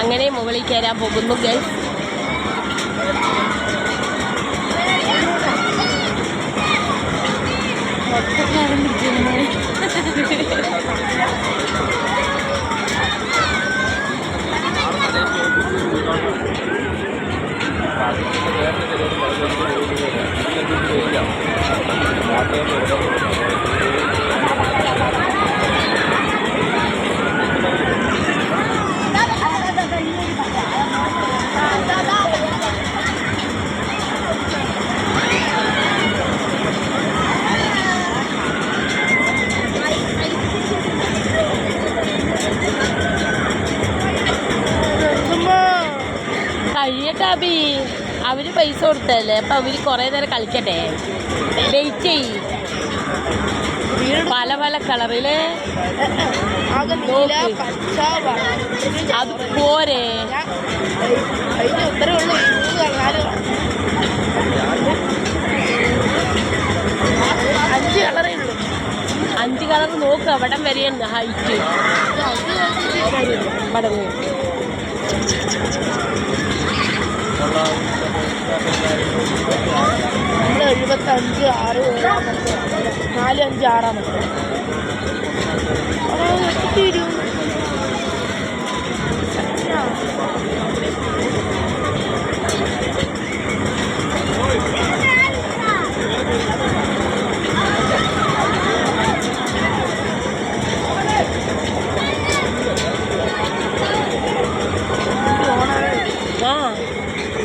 അങ്ങനെ മുകളിൽ കയറാൻ പോകുന്നു ഗൈസ് കഴിയട്ടെ അബി അവർ പൈസ കൊടുത്തല്ലേ അപ്പൊ അവർ കുറെ നേരം കളിക്കട്ടെ? വെയിറ്റ് ചെയ് പല പല കളറിൽ. അത് പോരെ. അഞ്ച് കളറേ ഉള്ളൂ. അഞ്ച് കളർ നോക്ക് അവിടം വരെയാണ് ഹൈറ്റ്. മടങ്ങ്. നമ്മൾ എഴുപത്തഞ്ച് ആറ് നാല് അഞ്ച് ആറാമത്തെ അവിടെ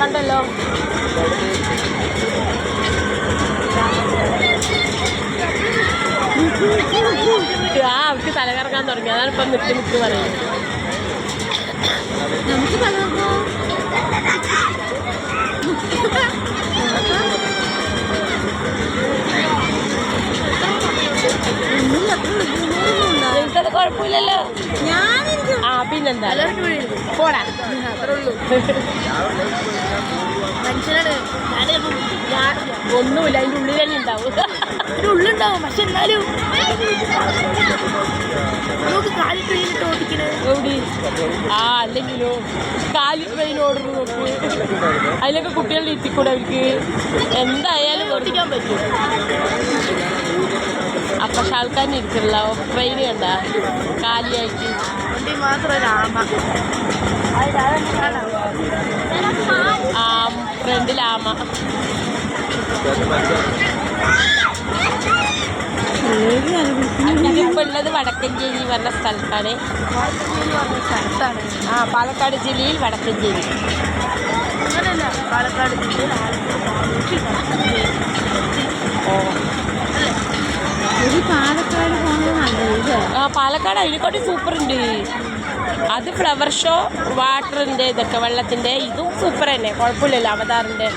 കണ്ടല്ലോ. ആ അവർക്ക് തലകറങ്ങാൻ തുടങ്ങി. അതാണ് ഇപ്പം നിക്ക് നിക്ക് പറയുന്നത്. നമുക്ക് നിങ്ങൾക്കത് കുഴപ്പമില്ലല്ലോ. ഞാനിരിക്കും പോടാ. മനുഷ്യനാണ് ഒന്നുമില്ല അതിന്റെ ഉള്ളിൽ തന്നെ ഉണ്ടാവും. ഉള്ളുണ്ടാവും പക്ഷെ എന്നാലും നമുക്ക് ഓടി ആ അല്ലെങ്കിലോ കാലി ട്രെയിൻ ഓർഡർ നോക്ക്. അതിലൊക്കെ കുട്ടികളുടെ എത്തിക്കൂടെ അവർക്ക്. എന്തായാലും ഓടിക്കാൻ പറ്റും. അപ്പൊ പക്ഷെ ആൾക്കാരിന് ഇരിക്കില്ല ട്രെയിൻ കണ്ട. കാലിയായിട്ട്. വണ്ടി മാത്രം രാമ. ആ ഫ്രണ്ടിൽ ആമ ഇതിപ്പോ ഉള്ളത് വടക്കഞ്ചേരി പറഞ്ഞ സ്ഥലത്താണ്. ആ പാലക്കാട് ജില്ലയിൽ വടക്കഞ്ചേരി പാലക്കാട് ജില്ലയിൽ ഒരു ആ പാലക്കാട് അതിനെക്കാട്ടി സൂപ്പർ ഉണ്ട്. അത് ഫ്ലവർ ഷോ വാട്ടറിന്റെ ഇതൊക്കെ വെള്ളത്തിന്റെ ഇതും സൂപ്പർ തന്നെ. കുഴപ്പമില്ലല്ലോ അവതാറിന്റെ.